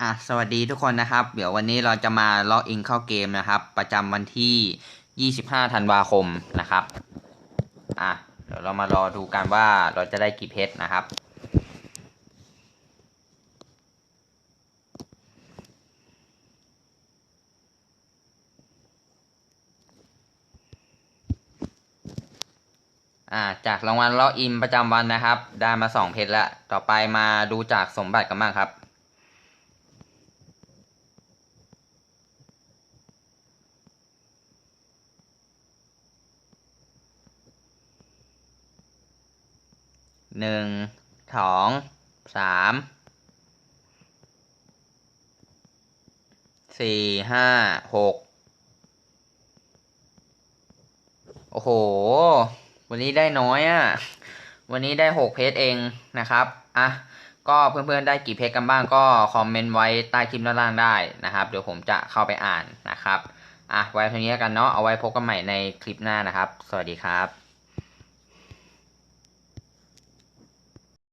อะสวัสดีทุกคนนะครับ เดี๋ยววันนี้เราจะมาล็อกอินเข้าเกมนะครับ ประจำวันที่ 25 ธันวาคมนะครับ อะเดี๋ยวเรามารอดูกันว่าเราจะได้กี่เพชรนะครับ อ่าจากรางวัลล็อกอินประจำวันนะครับ ได้มาสองเพชรแล้วต่อไปมาดูจากสมบัติกันบ้างครับ หนึ่งสองสามสี่ห้าหกโอ้โห วันนี้ได้น้อยอะ่ะ วันนี้ได้หกเพจเองนะครับ อะ ก็เพื่อนๆได้กี่เพจกันบ้างก็คอมเมนต์ไว้ใต้คลิปด้านล่างได้นะครับ เดี๋ยวผมจะเข้าไปอ่านนะครับ อะ ไว้เท่านี้กันเนาะ เอาไว้พบกันใหม่ในคลิปหน้านะครับ สวัสดีครับ